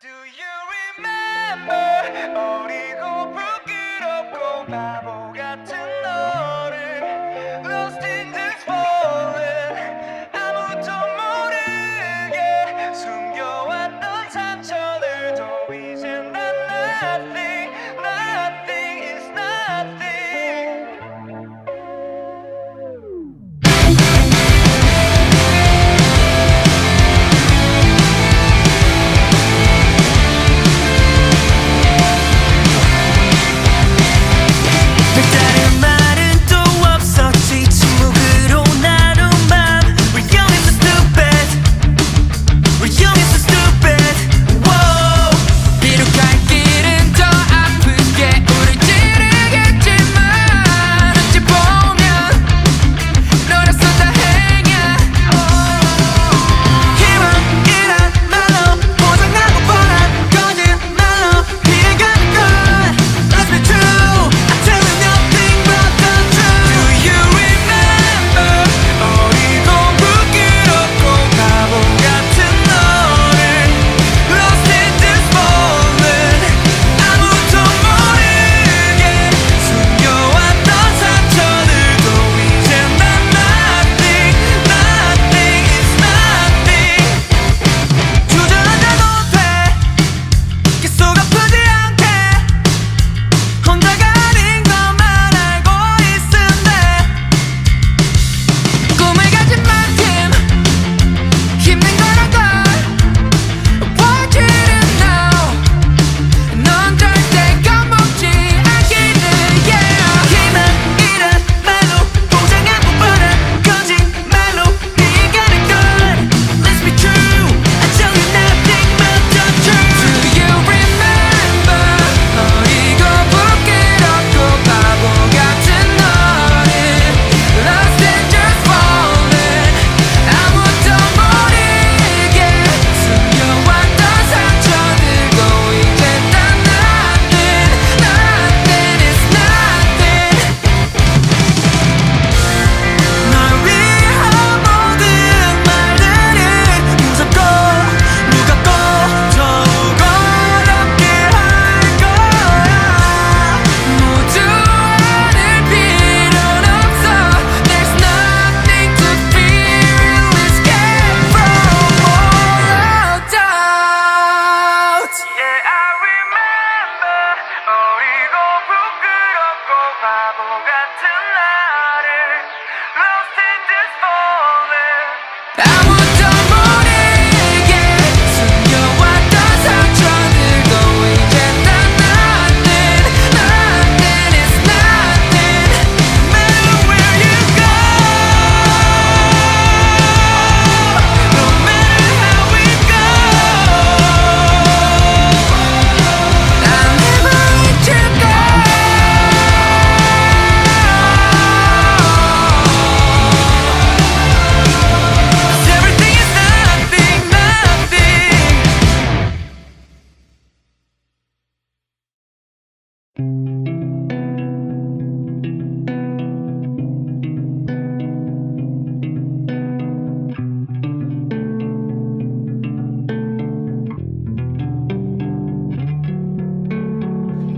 Do you remember?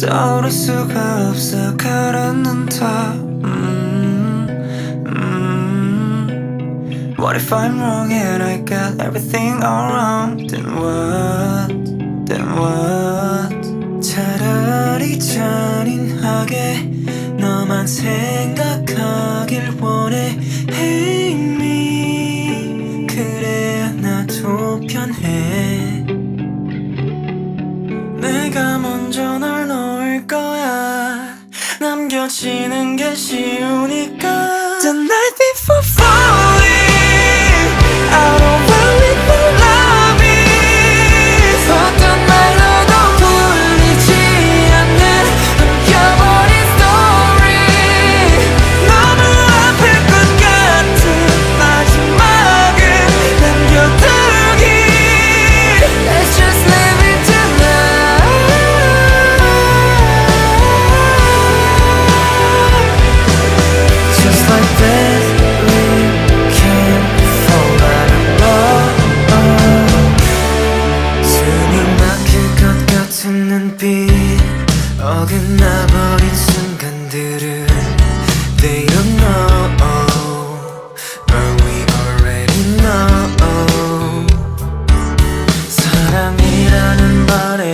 떠오를 수가 없어 가라앉는다 What if I'm wrong and I got everything all wrong Then what, then what 차라리 잔인하게 너만 생각하길 원해 hey. 마시는 게 쉬운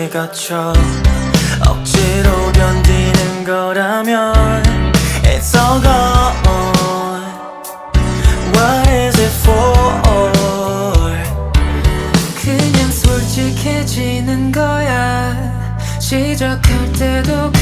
벽에 갇혀 억지로 견디는 거라면 It's all gone What is it for? 그냥 솔직해지는 거야 시작할 때도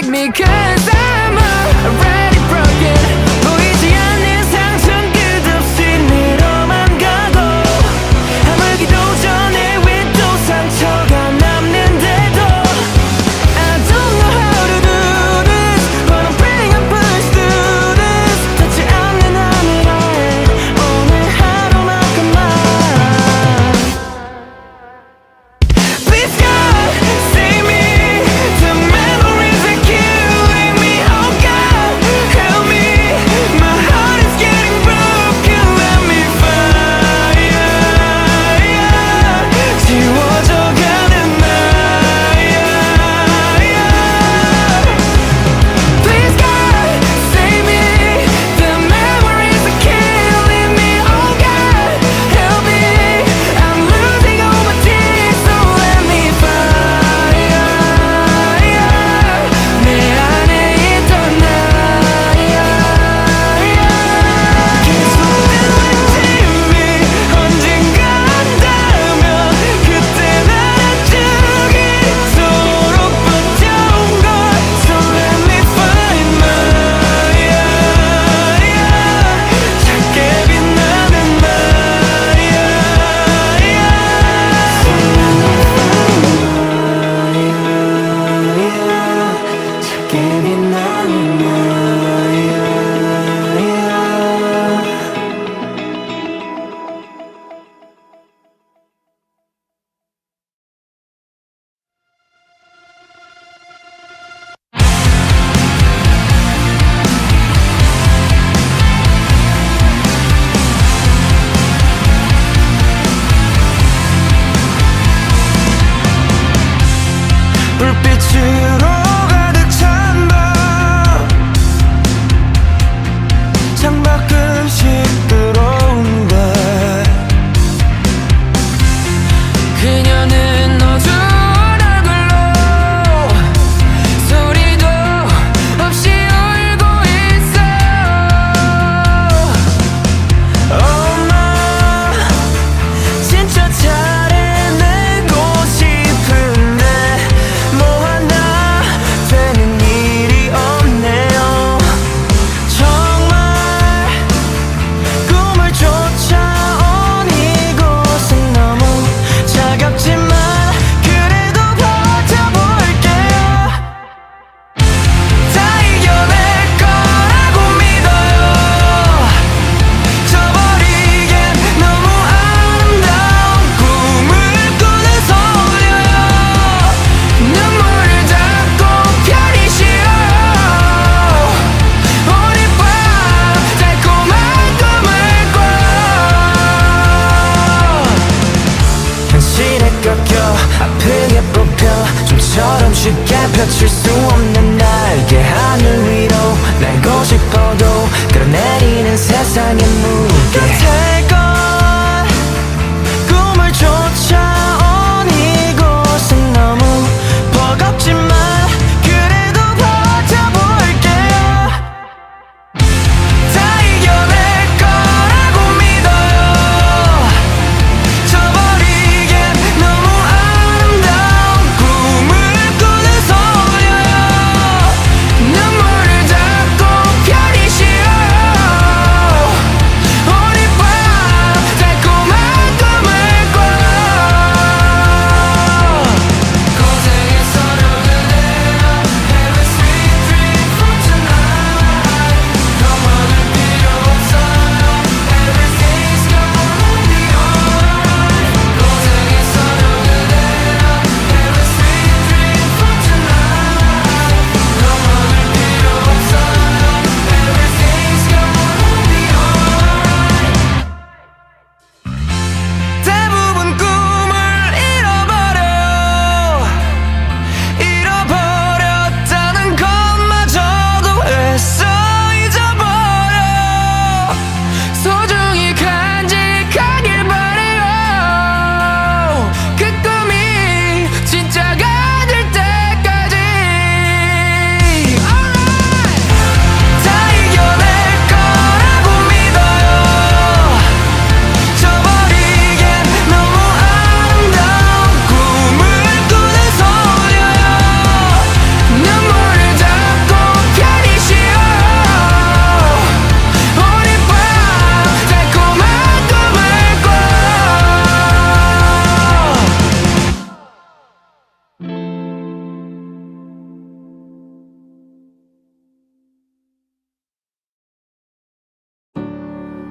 make me cause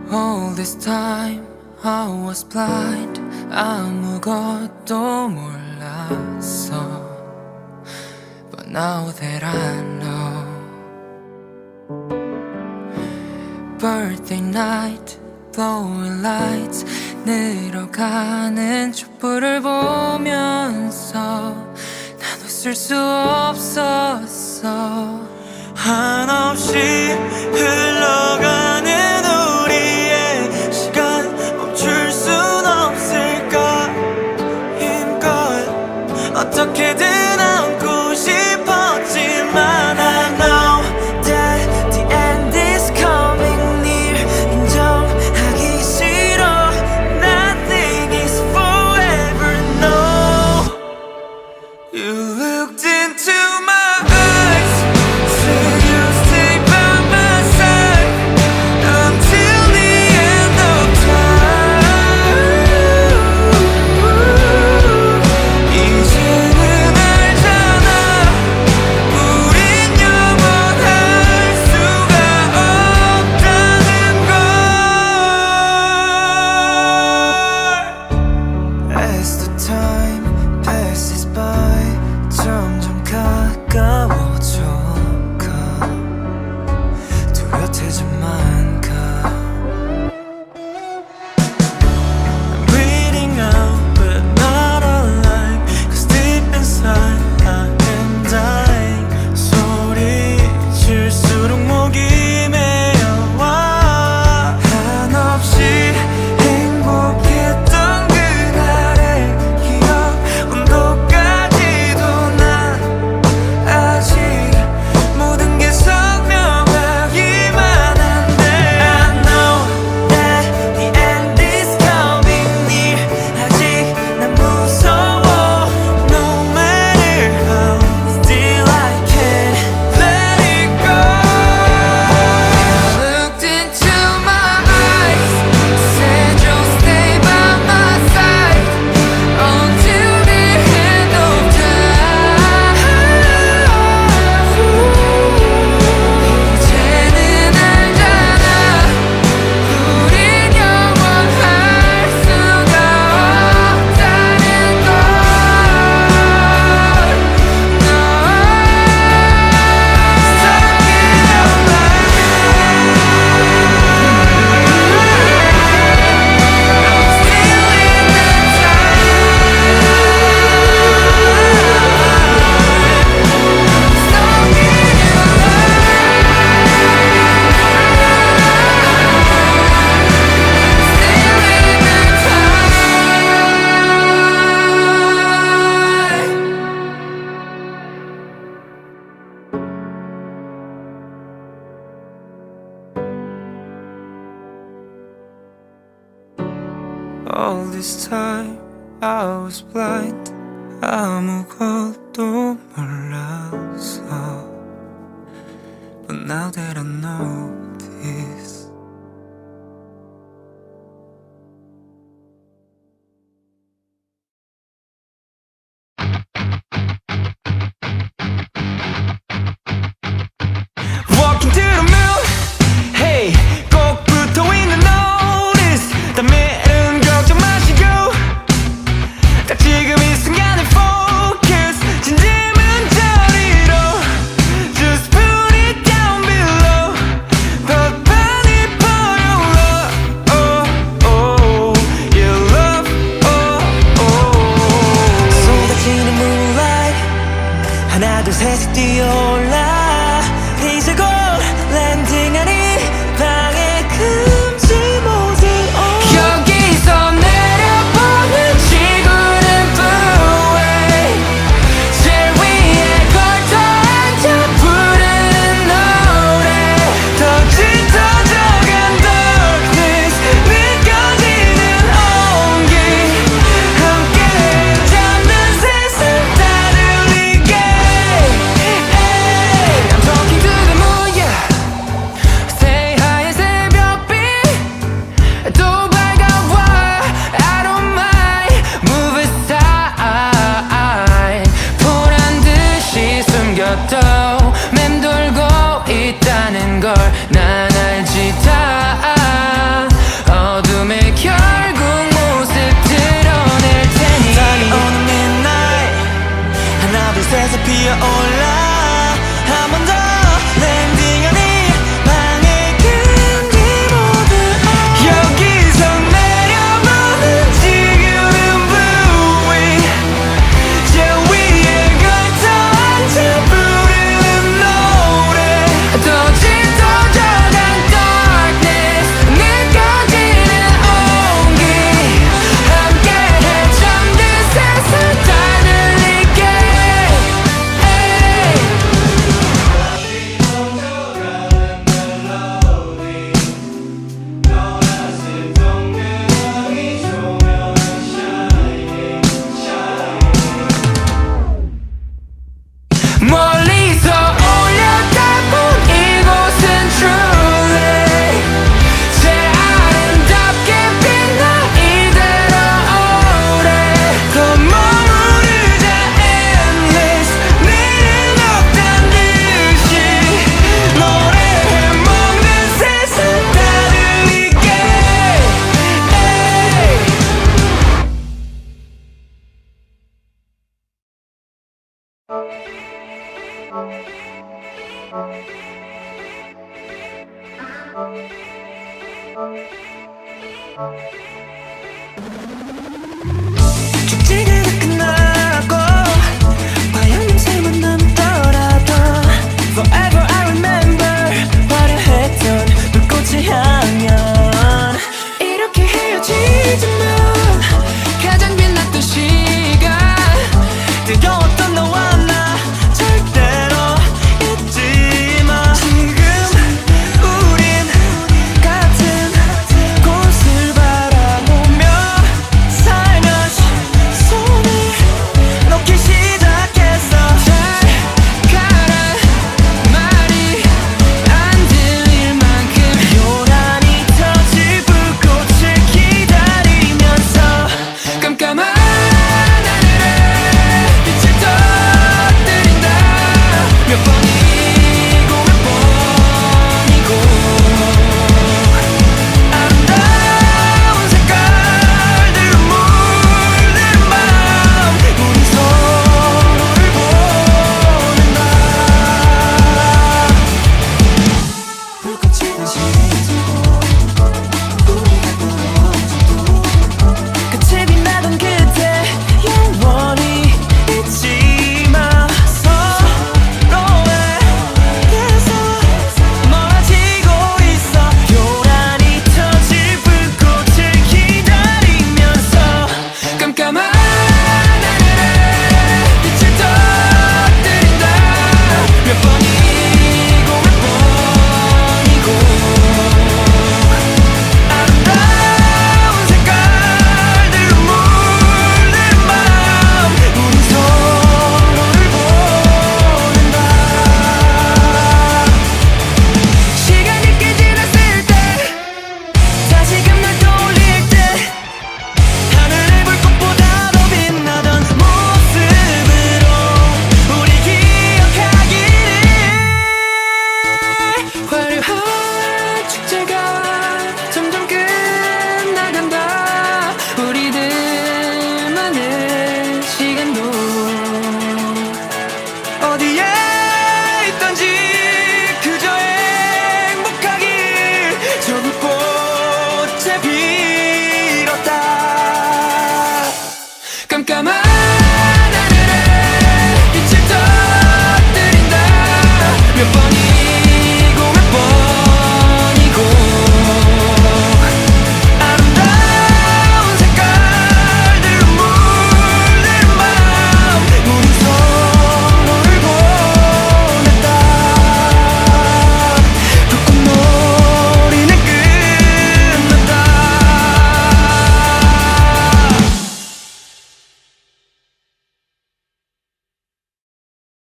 All this time I was blind 아무것도 몰랐어 But now that I know Birthday night blowing lights 늘어가는 촛불을 보면서 나도 쓸 수 없었어 한없이 흘러가는